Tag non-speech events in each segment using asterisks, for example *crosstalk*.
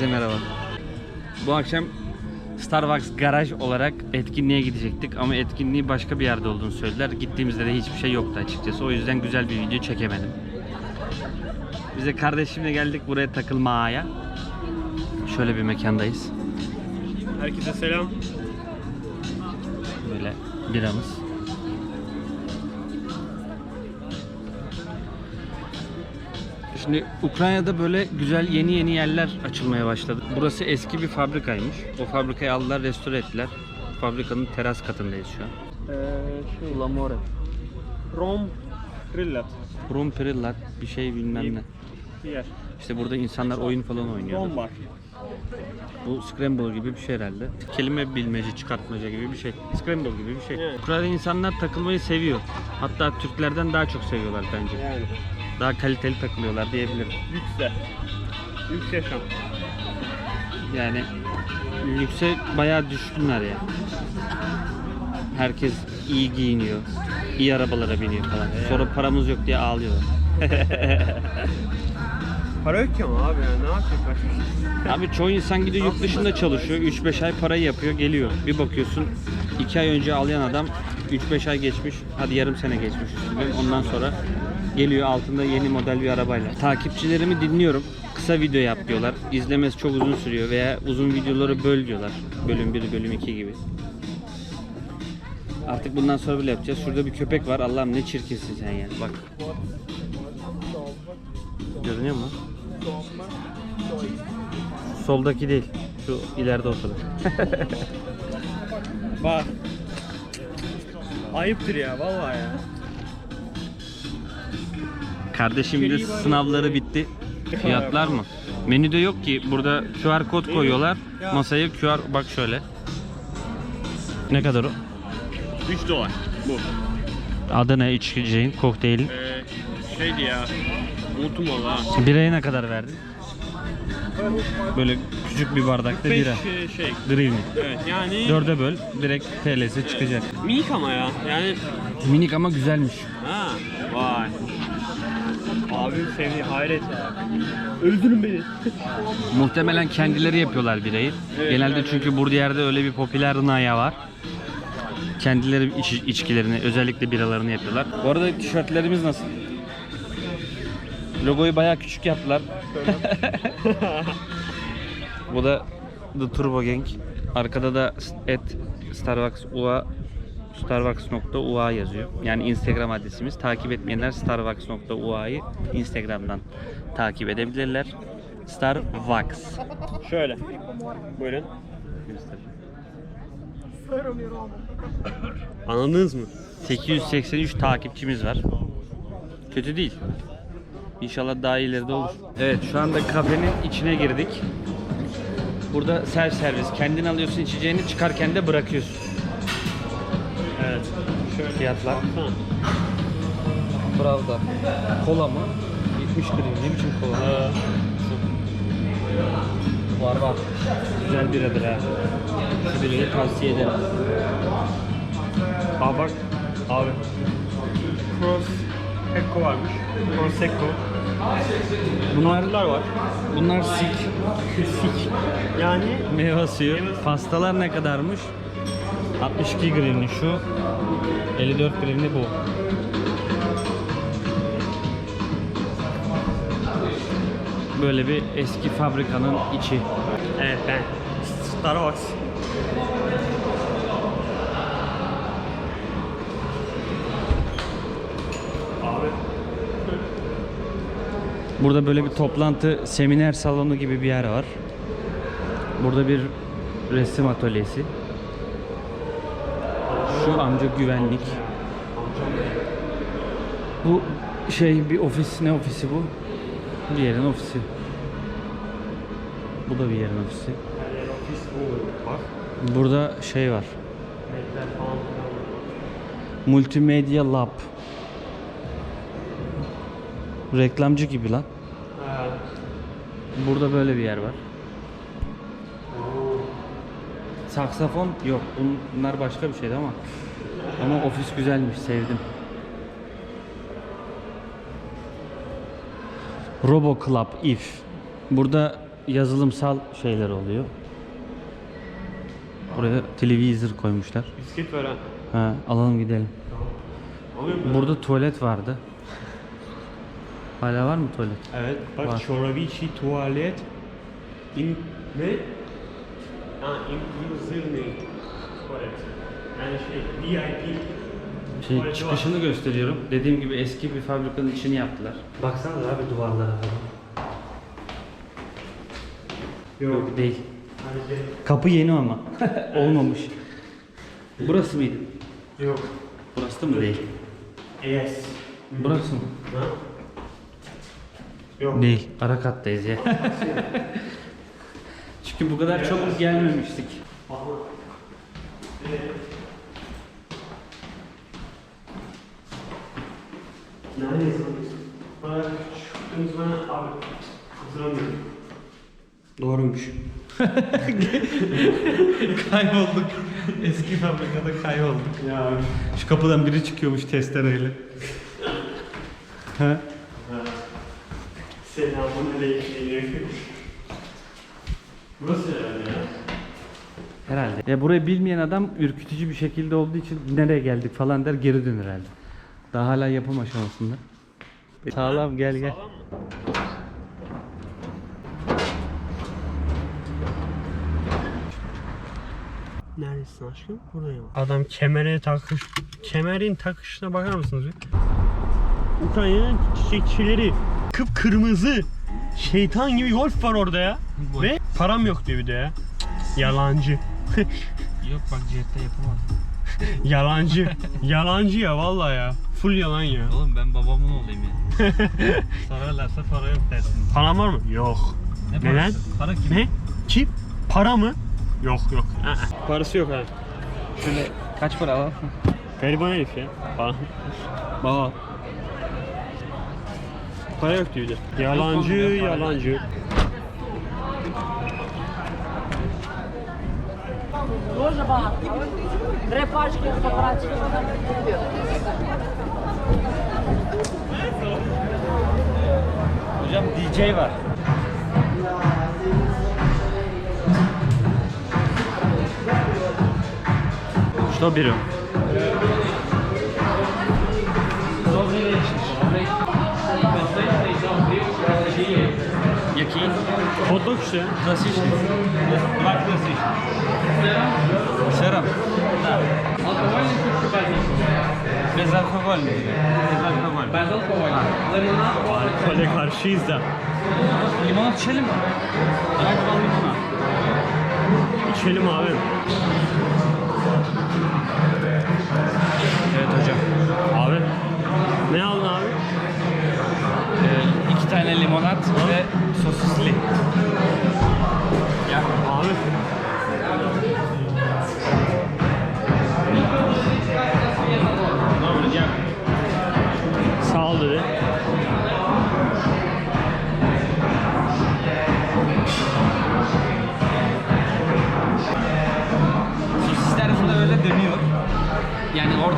Herkese merhaba. Bu akşam Starbucks garaj olarak etkinliğe gidecektik ama etkinliği başka bir yerde olduğunu söylediler. Gittiğimizde de hiçbir şey yoktu açıkçası. O yüzden güzel bir video çekemedim. Biz de kardeşimle geldik buraya takılmaya. Şöyle bir mekandayız. Herkese selam. Böyle biramız. Şimdi Ukrayna'da böyle güzel yeni yeni yerler açılmaya başladı. Burası eski bir fabrikaymış. O fabrikayı aldılar, restore ettiler. Fabrikanın teras katındayız şu an. Ee, şey, Lamore. Rom Grillat Rum Perillat bir şey bilmem ne. bir yer. İşte burada insanlar oyun falan oynuyor. Rom bar. Bu Scramble gibi bir şey herhalde. Kelime bilmece, çıkartmaca gibi bir şey. Scramble gibi bir şey. Evet. Ukrayna insanlar takılmayı seviyor. Hatta Türklerden daha çok seviyorlar bence. Yani Daha kaliteli takılıyorlar diyebilirim. lükse. Lüks yaşam. Yani lükse bayağı düşkünler ya. Herkes iyi giyiniyor. iyi arabalara biniyor falan. Sonra paramız yok diye ağlıyorlar. *laughs* Para yok ki ama abi yani ne yapacak başka bir şey. Abi çoğu insan gidiyor yurt dışında çalışıyor. 3-5 ay parayı yapıyor geliyor. Bir bakıyorsun 2 ay önce ağlayan adam 3-5 ay geçmiş. Hadi yarım sene geçmiş üstünden. Ondan sonra geliyor altında yeni model bir arabayla. Takipçilerimi dinliyorum. Kısa video yap diyorlar. İzlemesi çok uzun sürüyor veya uzun videoları böl diyorlar. Bölüm 1, bölüm 2 gibi. Artık bundan sonra böyle yapacağız. Şurada bir köpek var. Allah'ım ne çirkinsin sen ya. Bak. Görünüyor mu? Soldaki değil. Şu ileride oturan. *laughs* Bak. Ayıptır ya vallahi ya. Kardeşim de sınavları bitti. Fiyatlar mı? Menüde yok ki. Burada QR kod koyuyorlar. Masaya QR bak şöyle. Ne kadar o? 3 dolar bu. Adı ne içeceğin, kokteylin? Ee, şeydi ya. Unuttum valla. Biraya ne kadar verdin? Böyle küçük bir bardakta 5 bira. şey. Grivni. Evet yani Dörde böl, direkt TL'si çıkacak. minik ama ya. Yani Minik ama güzelmiş. ha vay. Abim sevdi hayret ya. Öldürün beni. *laughs* Muhtemelen kendileri yapıyorlar birayı. Evet, Genelde yani çünkü burada yerde öyle bir popüler naya var. Kendileri iç, içkilerini, özellikle biralarını yapıyorlar. Bu arada tişörtlerimiz nasıl? Logoyu bayağı küçük yaptılar. *laughs* Bu da The Turbo Gang. Arkada da et Starbucks UA starbucks.ua yazıyor. Yani Instagram adresimiz. Takip etmeyenler starbucks.ua'yı Instagram'dan takip edebilirler. Starbucks. Şöyle. Buyurun. Anladınız mı? 883 takipçimiz var. Kötü değil. İnşallah daha ileride olur. Evet şu anda kafenin içine girdik. Burada self servis. Kendin alıyorsun içeceğini çıkarken de bırakıyorsun. Evet. Şöyle. Fiyatlar. Baksana. Pravda. Kola mı? 70 gram. Ne biçim kola? Ee, Var var. Güzel biradır ha. Şu birayı tavsiye ederim. Aa bak. Abi. Prosecco varmış. Prosecco. Bunlar Bunlar var. bunlar sik. Sik. Yani Meyve suyu. Pastalar ne kadarmış? 62 gramlı şu. 54 gramlı bu. Böyle bir eski fabrikanın içi. evet ben. Starbucks. Burada böyle bir toplantı, seminer salonu gibi bir yer var. Burada bir resim atölyesi. Şu amca güvenlik. Bu şey bir ofis, ne ofisi bu? Bir yerin ofisi. Bu da bir yerin ofisi. Bu. Burada şey var. Multimedya Lab. Reklamcı gibi lan. Burada böyle bir yer var. Saksafon yok. Bunlar başka bir şeydi ama. Ama ofis güzelmiş, sevdim. Robo Club If. Burada yazılımsal şeyler oluyor. Buraya televizör koymuşlar. Bisiklet ver ha. Ha, alalım gidelim. Burada tuvalet vardı. Hala var mı tuvalet? Evet. Bak Var. Çorabic'i tuvalet. İn... Ne? Ha, inclusive tuvalet. Yani şey, VIP. Şey, Tuvaleti çıkışını gösteriyorum. Dediğim gibi eski bir fabrikanın içini yaptılar. Baksana abi duvarlara falan. Yok değil. Gel. Kapı yeni ama. *laughs* Olmamış. Burası mıydı? Yok. Burası da mı değil? Yes. Burası mı? Ha? Yok. Değil. Ara kattayız ya. *laughs* Çünkü bu kadar çabuk gelmemiştik. Bana bana abi hatırlamıyorum. Doğruymuş. *laughs* kaybolduk. Eski fabrikada kaybolduk. Ya Şu kapıdan biri çıkıyormuş testereyle. ha? selamun aleyküm. Burası herhalde ya. Herhalde. Ya burayı bilmeyen adam ürkütücü bir şekilde olduğu için nereye geldik falan der geri dönür herhalde. Daha hala yapım aşamasında. Sağlam gel gel. Sağlam mı? Neredesin aşkım? Buradayım. Adam kemere takış, kemerin takışına bakar mısınız? bir? Ukrayna'nın çiçekçileri kıpkırmızı şeytan gibi golf var orada ya. Ve param yok diyor bir de ya. Yalancı. Yok bak cihette yapamam. *laughs* Yalancı. Yalancı ya vallahi ya. Full yalan ya. Oğlum ben babamın olayım ya. *laughs* Sorarlarsa para yok dersin. Param var mı? Yok. Ne Neden? parası? Para kim? Ne? Kim? Para mı? Yok yok. Aa, Parası yok ha. Şöyle kaç para alalım? Gariban herif ya. Para. Baba. Para yok diyor bir de. Yalancı, Yok oğlum ya, para. yalancı. Тоже багато. Три пачки фотографій. Hocam DJ var. Что берем? Hot dog işte. Nasıl işte? Bak nasıl işte. Selam. Alkohol Bezalkohol. Bezalkohol. Bezalkohol. Alkole karşıyız da. Limonat içelim mi? Limonat limonat. İçelim abi. Evet hocam. Abi. Ne aldın abi? Ee, iki tane limonat ve sosisli.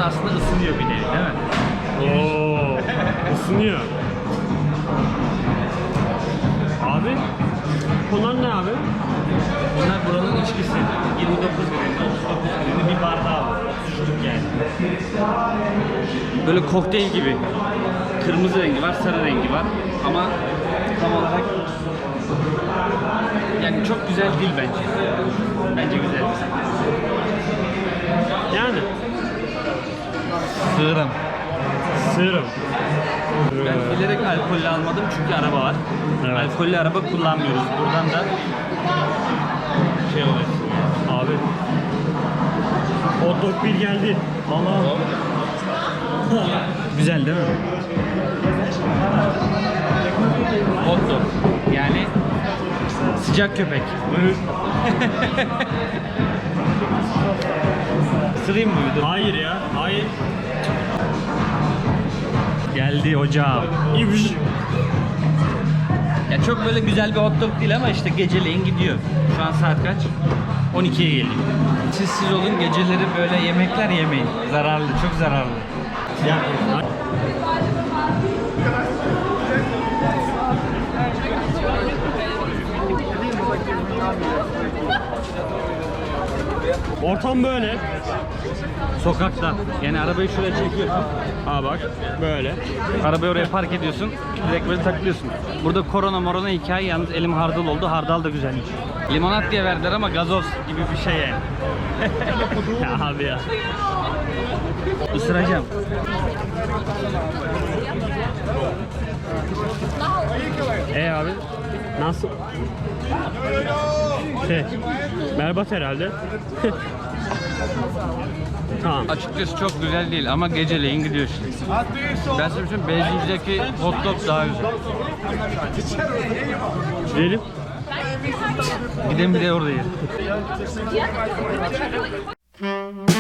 Orada aslında ısınıyor bir nevi değil mi? Oo, ısınıyor. Abi, bunlar ne abi? Bunlar buranın içkisi. 29 gramı, 39 gramı bir bardağı var. 33'lük yani. Böyle kokteyl gibi. Kırmızı rengi var, sarı rengi var. Ama tam olarak yani çok güzel değil bence. Bence güzel. Yani Sığırım. sığırım. Ben bilerek alkollü almadım çünkü araba var. Evet. Alkollü araba kullanmıyoruz. Buradan da şey oluyor. Abi. Hot dog bir geldi. Allah. *laughs* Güzel değil mi? Hot dog. Yani sıcak köpek. *laughs* Isırayım mı bir dur? Hayır ya, hayır. Geldi hocam. İbş. Ya çok böyle güzel bir hot dog değil ama işte geceleyin gidiyor. Şu an saat kaç? 12'ye geliyor. Siz siz olun geceleri böyle yemekler yemeyin. Zararlı, çok zararlı. Ya, Ortam böyle. Sokakta. Yani arabayı şuraya çekiyorsun. Aa bak böyle. Arabayı oraya park ediyorsun. Direkt böyle takılıyorsun. Burada korona morona hikaye yalnız elim hardal oldu. Hardal da güzelmiş. Limonat diye verdiler ama gazoz gibi bir şey yani. *laughs* ya abi ya. Isıracağım. E abi nasıl? Şey, berbat herhalde. *laughs* tamam. Açıkçası çok güzel değil ama geceleyin gidiyor işte. Ben size söyleyeyim, benzincideki hot dog daha güzel. Gidelim. Gidelim bir de orada yiyelim. *laughs*